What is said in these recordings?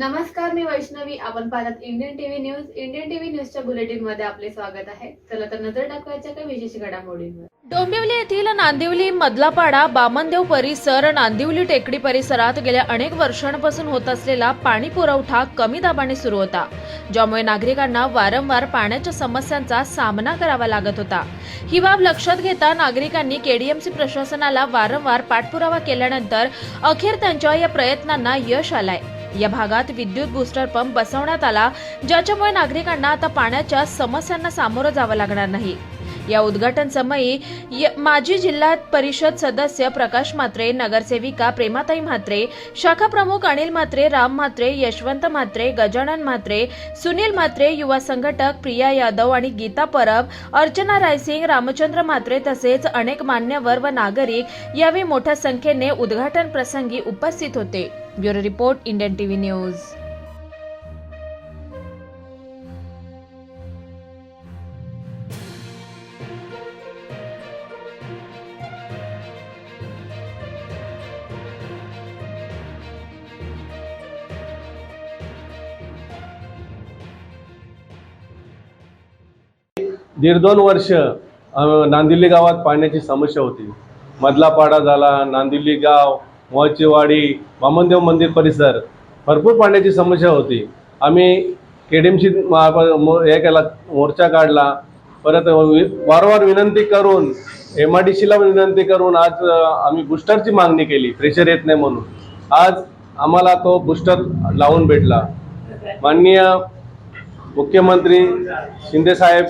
नमस्कार मी वैष्णवी. आपण पाहतात Indian TV news Indian TV न्यूजच्या बुलेटिनमध्ये आपले स्वागत आहे. चला तर नजर टाकवायच्या काही विशेष घडामोडींवर. डोंबिवली येथील नांदिवली मधलापाडा बामनदेव परिसर नांदिवली टेकडी परिसरात गेल्या अनेक वर्षांपासून होत असलेला पाणी पुरवठा कमी दाबाने सुरू होता ज्यामुळे नागरिकांना वारंवार पाण्याच्या समस्यांचा सामना करावा लागत होता. ही बाब लक्षात घेता नागरिकांनी केडीएमसी प्रशासनाला वारंवार पाठपुरावा केल्यानंतर अखेर त्यांच्या या प्रयत्नांना यश आलाय. या भागात विद्युत बूस्टर पंप बसवण्यात आला ज्याच्यामुळे नागरिकांना आता पाण्याच्या समस्यांना सामोरं जावं लागणार नाही. या उद्घाटन समयी य- माजी जिल्हा परिषद सदस्य प्रकाश म्हात्रे नगरसेविका प्रेमाताई म्हात्रे शाखा प्रमुख अनिल म्हात्रे राम म्हात्रे यशवंत म्हात्रे गजानन म्हात्रे सुनील म्हात्रे युवा संघटक प्रिया यादव आणि गीता परब अर्चना रायसिंग रामचंद्र म्हात्रे तसेच अनेक मान्यवर व नागरिक यावेळी मोठ्या संख्येने उद्घाटन प्रसंगी उपस्थित होते. Bureau report Indian TV news. दीड दोन वर्ष अ, नांदिवली गावात पाण्याची समस्या होती. मधला पाडा झाला नांदिवली गाव मोहचेवाडी वामनदेव मंदिर परिसर भरपूर पाण्याची समस्या होती. आम्ही केडीएमसी हे केला मोर्चा काढला. परत वारंवार विनंती करून एम आय डी सीला विनंती करून आज आम्ही बुस्टरची मागणी केली प्रेशर येत नाही म्हणून. आज आम्हाला तो बुस्टर लावून भेटला. माननीय मुख्यमंत्री शिंदेसाहेब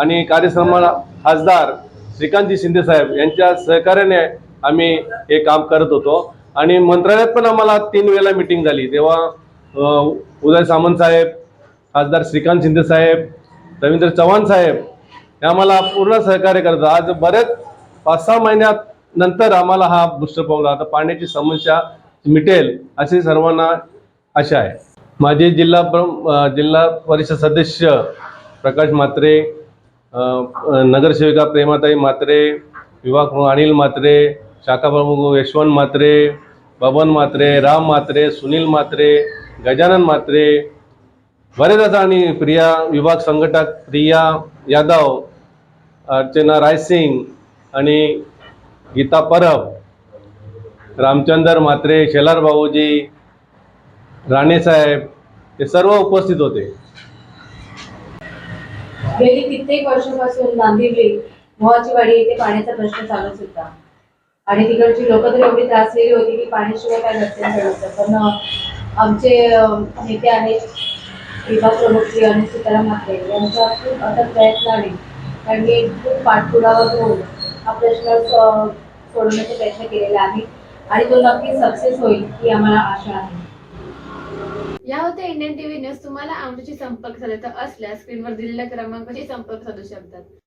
आणि कार्यसंमा खासदार श्रीकांतजी शिंदेसाहेब यांच्या सहकार्याने आम्ही हे काम करत होतो. आणि मंत्रालयात पण आम्हाला तीन वेळेला मिटिंग झाली. तेव्हा उदय सामंत साहेब खासदार श्रीकांत शिंदे साहेब रवींद्र चव्हाण साहेब हे आम्हाला पूर्ण सहकार्य करतात आज बरेच पाच सहा महिन्यात नंतर आम्हाला हा बुस्टर पंप आता पाण्याची समस्या मिटेल अशी सर्वांना आशा आहे. माझे जिल्हा प्र- जिल्हा परिषद सदस्य प्रकाश म्हात्रे नगरसेविका प्रेमाताई म्हात्रे विभाग अनिल म्हात्रे शाखाप्रमुख यशवंत म्हात्रे बबन म्हात्रे राम म्हात्रे सुनील म्हात्रे गजानन म्हात्रे बरेच आता आणि प्रिया विभाग संघटक प्रिया यादव अर्चना रायसिंग आणि गीता परब रामचंद्र म्हात्रे शेलार भाऊजी राणेसाहेब हे सर्व उपस्थित होते. गेली कित्येक वर्षापासून नांदिवली मोहाचीवाडी येथे पाण्याचा प्रश्न चालूच होता. आणि तिकडची लोक तर एवढी त्रासलेली होती की पाण्याशिवाय काय घडते पण आमचे नेते आहेत विभाग प्रमुख श्री अनिल सीताराम म्हात्रे यांचा खूप अथक प्रयत्नाने त्यांनी खूप पाठपुरावा घेऊन हा प्रश्न सोडवण्याचा प्रयत्न केलेला आहे. आणि तो नक्की सक्सेस होईल ही आम्हाला आशा आहे. या होत्या इंडियन टीव्ही न्यूज तुम्हाला आमच्याशी संपर्क साधायचा असल्यास स्क्रीनवर दिलेल्या क्रमांकाशी संपर्क साधू शकतात